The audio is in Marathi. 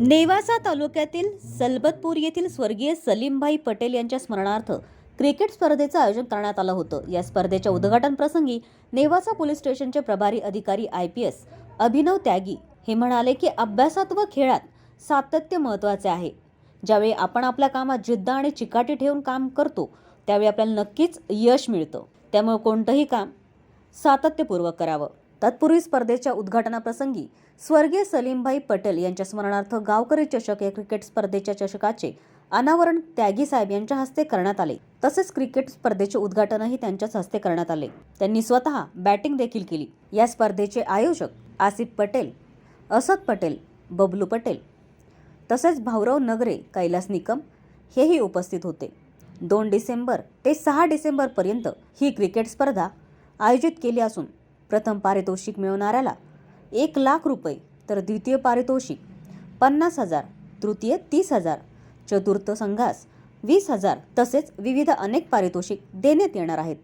नेवासा तालुक्यातील सलबतपूर येथील स्वर्गीय सलीमभाई पटेल यांच्या स्मरणार्थ क्रिकेट स्पर्धेचं आयोजन करण्यात आलं होतं. या स्पर्धेच्या उद्घाटन प्रसंगी नेवासा पोलीस स्टेशनचे प्रभारी अधिकारी I P S Abhinav Tyagi हे म्हणाले की अभ्यासात व खेळात सातत्य महत्त्वाचे आहे. ज्यावेळी आपण आपल्या कामात जिद्द आणि चिकाटी ठेवून काम करतो त्यावेळी आपल्याला नक्कीच यश मिळतं. त्यामुळे कोणतंही काम सातत्यपूर्वक करावं. तत्पूर्वी स्पर्धेच्या उद्घाटनाप्रसंगी स्वर्गीय सलीमभाई पटेल यांच्या स्मरणार्थ गावकरी चषक या क्रिकेट स्पर्धेच्या चषकाचे अनावरण त्यागी साहेब यांच्या हस्ते करण्यात आले. तसेच क्रिकेट स्पर्धेचे उद्घाटनही त्यांच्याच हस्ते करण्यात आले. त्यांनी स्वतः बॅटिंग देखील केली. या स्पर्धेचे आयोजक आसिफ पटेल असद पटेल बबलू पटेल तसेच भाऊराव नगरे कैलास निकम हेही उपस्थित होते. दोन डिसेंबर ते सहा डिसेंबरपर्यंत ही क्रिकेट स्पर्धा आयोजित केली असून प्रथम पारितोषिक मिळवणाऱ्याला एक लाख रुपये तर द्वितीय पारितोषिक पन्नास हजार तृतीय तीस हजार चतुर्थ संघास वीस हजार तसेच विविध अनेक पारितोषिक देण्यात येणार आहेत.